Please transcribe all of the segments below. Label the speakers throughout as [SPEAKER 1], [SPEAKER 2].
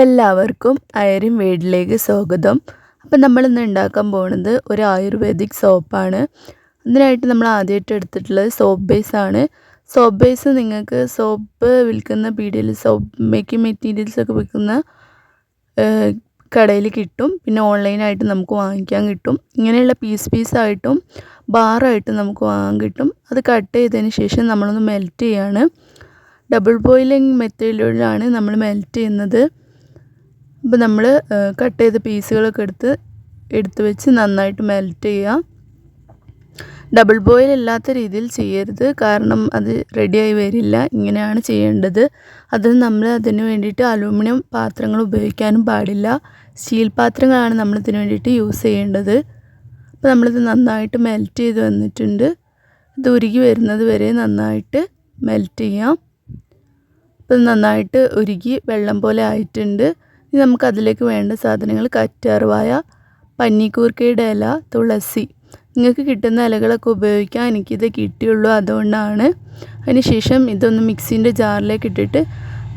[SPEAKER 1] എല്ലാവർക്കും അയറിൻ വീട്ടിലേക്ക് സ്വാഗതം. അപ്പം നമ്മളിന്ന് ഉണ്ടാക്കാൻ പോകുന്നത് ഒരു ആയുർവേദിക് സോപ്പാണ്. അതിനായിട്ട് നമ്മൾ ആദ്യമായിട്ട് എടുത്തിട്ടുള്ളത് സോപ്പ് ബേസ് ആണ്. സോപ്പ് ബേസ് നിങ്ങൾക്ക് സോപ്പ് വിൽക്കുന്ന പീടികയിൽ സോപ്പ് മേക്കിംഗ് മെറ്റീരിയൽസ് ഒക്കെ വിൽക്കുന്ന കടയിൽ കിട്ടും. പിന്നെ ഓൺലൈനായിട്ട് നമുക്ക് വാങ്ങിക്കാൻ കിട്ടും. ഇങ്ങനെയുള്ള പീസ് പീസായിട്ടും ബാറായിട്ടും നമുക്ക് വാങ്ങാൻ കിട്ടും. അത് കട്ട് ചെയ്തതിന് ശേഷം നമ്മളൊന്ന് മെൽറ്റ് ചെയ്യാണ്. ഡബിൾ ബോയിലിംഗ് മെത്തേഡിലാണ് നമ്മൾ മെൽറ്റ് ചെയ്യുന്നത്. അപ്പോൾ നമ്മൾ കട്ട് ചെയ്ത പീസുകളൊക്കെ എടുത്ത് എടുത്ത് വെച്ച് നന്നായിട്ട് മെൽറ്റ് ചെയ്യുക ഡബിൾ ബോയിൽ ഇല്ലാത്ത രീതിയിൽ ചെയ്യരുത്. കാരണം അത് റെഡിയായി വരില്ല. ഇങ്ങനെയാണ് ചെയ്യേണ്ടത്. അത് നമ്മൾ അതിന് വേണ്ടിയിട്ട് അലൂമിനിയം പാത്രങ്ങൾ ഉപയോഗിക്കാനും പാടില്ല. സ്റ്റീൽ പാത്രങ്ങളാണ് നമ്മൾ ഇതിന് വേണ്ടിയിട്ട് യൂസ് ചെയ്യേണ്ടത്. അപ്പോൾ നമ്മളിത് നന്നായിട്ട് മെൽറ്റ് ചെയ്ത് വന്നിട്ടുണ്ട്. ഇത് ഉരുകി വരുന്നത് വരെ നന്നായിട്ട് മെൽറ്റ് ചെയ്യാം. അപ്പോൾ നന്നായിട്ട് ഉരുകി വെള്ളം പോലെ ആയിട്ടുണ്ട്. ഇനി നമുക്ക് അതിലേക്ക് വേണ്ട സാധനങ്ങൾ കറ്റാർവായ പന്നിക്കൂർക്കയുടെ ഇല തുളസി. നിങ്ങൾക്ക് കിട്ടുന്ന ഇലകളൊക്കെ ഉപയോഗിക്കാൻ എനിക്കിത് കിട്ടിയുള്ളൂ അതുകൊണ്ടാണ്. അതിനുശേഷം ഇതൊന്ന് മിക്സിന്റെ ജാറിലേക്ക് ഇട്ടിട്ട്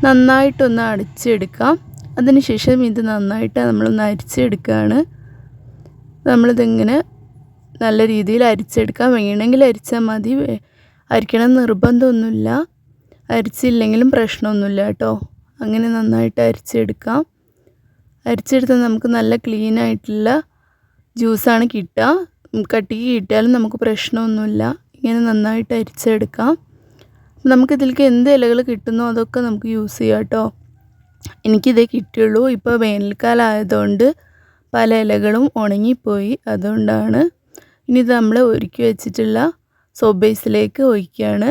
[SPEAKER 1] നന്നായിട്ടൊന്ന് അടിച്ചെടുക്കാം. അതിനുശേഷം ഇത് നന്നായിട്ട് നമ്മളൊന്ന് അരിച്ചെടുക്കുകയാണ്. നമ്മളിതിങ്ങനെ നല്ല രീതിയിൽ അരിച്ചെടുക്കാം. വേണമെങ്കിൽ അരിച്ചാൽ മതി. അരിക്കണം നിർബന്ധമൊന്നുമില്ല. അരിച്ചില്ലെങ്കിലും പ്രശ്നമൊന്നുമില്ല കേട്ടോ. അങ്ങനെ നന്നായിട്ട് അരിച്ചെടുക്കാം. അരിച്ചെടുത്താൽ നമുക്ക് നല്ല ക്ലീൻ ആയിട്ടുള്ള ജ്യൂസാണ് കിട്ടുക. കട്ടിക്ക് കിട്ടിയാലും നമുക്ക് പ്രശ്നമൊന്നുമില്ല. ഇങ്ങനെ നന്നായിട്ട് അരിച്ചെടുക്കാം. നമുക്കിതിലേക്ക് എന്ത് ഇലകൾ കിട്ടുന്നോ അതൊക്കെ നമുക്ക് യൂസ് ചെയ്യാം കേട്ടോ. എനിക്കിതേ കിട്ടിയുള്ളൂ. ഇപ്പോൾ വേനൽക്കാലം ആയതുകൊണ്ട് പല ഇലകളും ഉണങ്ങിപ്പോയി അതുകൊണ്ടാണ്. ഇനി ഇത് നമ്മൾ ഒരുക്കി വെച്ചിട്ടുള്ള സോബേസിലേക്ക് ബേസിലേക്ക് ഒഴിക്കുകയാണ്.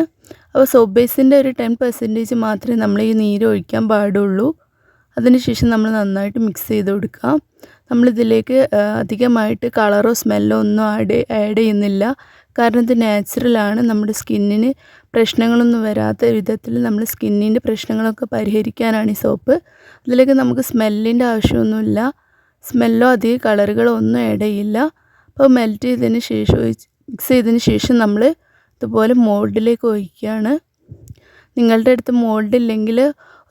[SPEAKER 1] അപ്പോൾ സോപ്പ് ബേസിന്റെ ഒരു ടെൻ പെർസെന്റേജ് മാത്രമേ നമ്മൾ ഈ നീര് ഒഴിക്കാൻ പാടുള്ളൂ. അതിനുശേഷം നമ്മൾ നന്നായിട്ട് മിക്സ് ചെയ്ത് കൊടുക്കാം നമ്മളിതിലേക്ക് അധികമായിട്ട് കളറോ സ്മെല്ലോ ഒന്നും ആഡ് ആഡ് ചെയ്യുന്നില്ല. കാരണം ഇത് നാച്ചുറലാണ് നമ്മുടെ സ്കിന്നിന് പ്രശ്നങ്ങളൊന്നും വരാത്ത വിധത്തിൽ നമ്മൾ സ്കിന്നിന്റെ പ്രശ്നങ്ങളൊക്കെ പരിഹരിക്കാനാണ് ഈ സോപ്പ് അതിലേക്ക് നമുക്ക് സ്മെല്ലിന്റെ ആവശ്യമൊന്നുമില്ല. സ്മെല്ലോ അധികം കളറുകളോ ഒന്നും ആഡ് ചെയ്യില്ല. അപ്പോൾ മെൽറ്റ് ചെയ്തതിന് ശേഷം മിക്സ് ചെയ്തതിന് ശേഷം നമ്മൾ ഇതുപോലെ മോൾഡിലേക്ക് ഒഴിക്കുകയാണ്. നിങ്ങളുടെ അടുത്ത് മോൾഡ് ഇല്ലെങ്കിൽ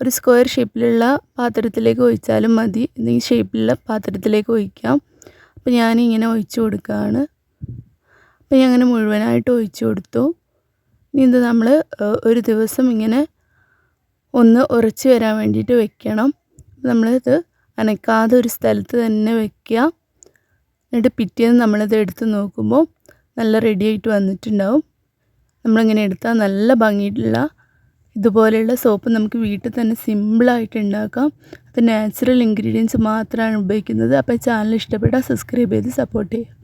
[SPEAKER 1] ഒരു സ്ക്വയർ ഷേപ്പിലുള്ള പാത്രത്തിലേക്ക് ഒഴിച്ചാലും മതി. ഈ ഷേപ്പിലുള്ള പാത്രത്തിലേക്ക് ഒഴിക്കാം. അപ്പോൾ ഞാനിങ്ങനെ ഒഴിച്ചു കൊടുക്കുകയാണ് അപ്പോൾ ഞാൻ അങ്ങനെ മുഴുവനായിട്ട് ഒഴിച്ചു കൊടുത്തു. ഇനി ഇത് നമ്മൾ ഒരു ദിവസം ഇങ്ങനെ ഒന്ന് ഉറച്ച് വരാൻ വേണ്ടിയിട്ട് വെക്കണം. നമ്മളിത് അനക്കാതെ ഒരു സ്ഥലത്ത് തന്നെ വെക്കുക. എന്നിട്ട് പിറ്റേന്ന് നമ്മളിത് എടുത്ത് നോക്കുമ്പോൾ നല്ല റെഡി ആയിട്ട് വന്നിട്ടുണ്ടാവും. നമ്മളിങ്ങനെ എടുത്താൽ നല്ല ഭംഗിയിട്ടുള്ള ഇതുപോലെയുള്ള സോപ്പ് നമുക്ക് വീട്ടിൽ തന്നെ സിമ്പിളായിട്ട് ഉണ്ടാക്കാം. അത് നാച്ചുറൽ ഇൻഗ്രീഡിയൻസ് മാത്രമാണ് ഉപയോഗിക്കുന്നത്. അപ്പോൾ ചാനൽ ഇഷ്ടപ്പെട്ടാൽ സബ്സ്ക്രൈബ് ചെയ്ത് സപ്പോർട്ട് ചെയ്യുക.